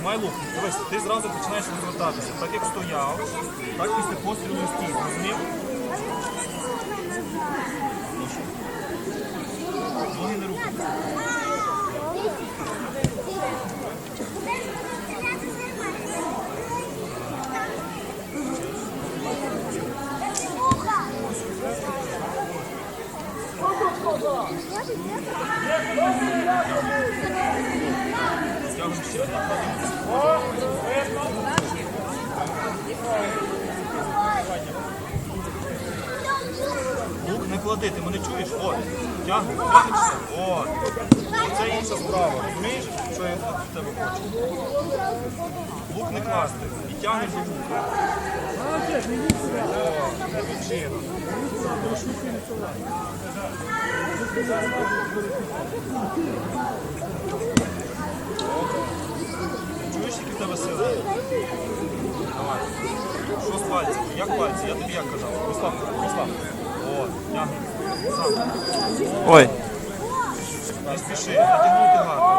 Тримай лук. Дивись, ти зразу починаєш розвертатися. Так як стояв, так після пострілу стій. Зрозумів? Ноги не рухаються. Стягуємо клади, ти мене чуєш? От, тягни, тягнешся. От. Це інша справа. Розумієш, що я від тебе хочу? Лук не класти. І тягнеш до лука. О, таким чином. Чуєш, які в тебе сили? Давай. Що з пальцями? Як пальці? Я тобі як казав? Розслаб, розслаб. Ой. Не спіши, натягнути гарно.